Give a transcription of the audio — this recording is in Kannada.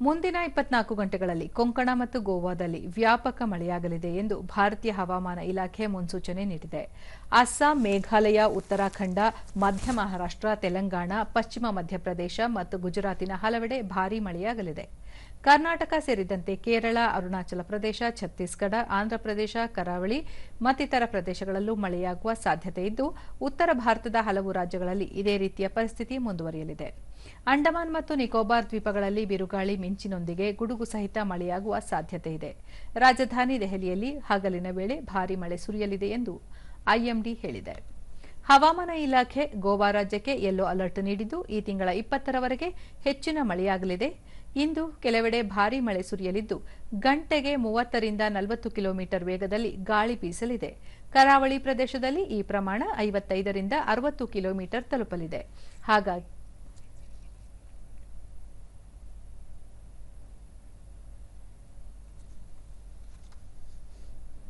ಮುಂದಿನ ಇಪ್ಪತ್ನಾಲ್ಕು ಗಂಟೆಗಳಲ್ಲಿ ಕೊಂಕಣ ಮತ್ತು ಗೋವಾದಲ್ಲಿ ವ್ಯಾಪಕ ಮಳೆಯಾಗಲಿದೆ ಎಂದು ಭಾರತೀಯ ಹವಾಮಾನ ಇಲಾಖೆ ಮುನ್ಸೂಚನೆ ನೀಡಿದೆ. ಅಸ್ಸಾಂ, ಮೇಘಾಲಯ, ಉತ್ತರಾಖಂಡ, ಮಧ್ಯ ಮಹಾರಾಷ್ಟ್ರ, ತೆಲಂಗಾಣ, ಪಶ್ಚಿಮ ಮಧ್ಯಪ್ರದೇಶ ಮತ್ತು ಗುಜರಾತಿನ ಹಲವೆಡೆ ಭಾರೀ ಮಳೆಯಾಗಲಿದೆ. ಕರ್ನಾಟಕ ಸೇರಿದಂತೆ ಕೇರಳ, ಅರುಣಾಚಲ ಪ್ರದೇಶ, ಛತ್ತೀಸ್ಗಢ, ಆಂಧ್ರಪ್ರದೇಶ, ಕರಾವಳಿ ಮತ್ತಿತರ ಪ್ರದೇಶಗಳಲ್ಲೂ ಮಳೆಯಾಗುವ ಸಾಧ್ಯತೆ ಇದ್ದು, ಉತ್ತರ ಭಾರತದ ಹಲವು ರಾಜ್ಯಗಳಲ್ಲಿ ಇದೇ ರೀತಿಯ ಪರಿಸ್ಥಿತಿ ಮುಂದುವರಿಯಲಿದೆ. ಅಂಡಮಾನ್ ಮತ್ತು ನಿಕೋಬಾರ್ ದ್ವೀಪಗಳಲ್ಲಿ ಬಿರುಗಾಳಿ ಮಿಂಚಿನೊಂದಿಗೆ ಗುಡುಗು ಸಹಿತ ಮಳೆಯಾಗುವ ಸಾಧ್ಯತೆ ಇದೆ. ರಾಜಧಾನಿ ದೆಹಲಿಯಲ್ಲಿ ಹಗಲಿನ ವೇಳೆ ಭಾರೀ ಮಳೆ ಸುರಿಯಲಿದೆ ಎಂದು ಐಎಂಡಿ ಹೇಳಿದೆ. ಹವಾಮಾನ ಇಲಾಖೆ ಗೋವಾ ರಾಜ್ಯಕ್ಕೆ ಯೆಲ್ಲೋ ಅಲರ್ಟ್ ನೀಡಿದ್ದು, ಈ ತಿಂಗಳ ಇಪ್ಪತ್ತರವರೆಗೆ ಹೆಚ್ಚಿನ ಮಳೆಯಾಗಲಿದೆ. ಇಂದು ಕೆಲವೆಡೆ ಭಾರೀ ಮಳೆ ಸುರಿಯಲಿದ್ದು, ಗಂಟೆಗೆ ಮೂವತ್ತರಿಂದ ನಲವತ್ತು ಕಿಲೋಮೀಟರ್ ವೇಗದಲ್ಲಿ ಗಾಳಿ ಬೀಸಲಿದೆ. ಕರಾವಳಿ ಪ್ರದೇಶದಲ್ಲಿ ಈ ಪ್ರಮಾಣ ಐವತ್ತೈದರಿಂದ ಅರವತ್ತು ಕಿಲೋಮೀಟರ್ ತಲುಪಲಿದೆ. ಹಾಗಾಗಿ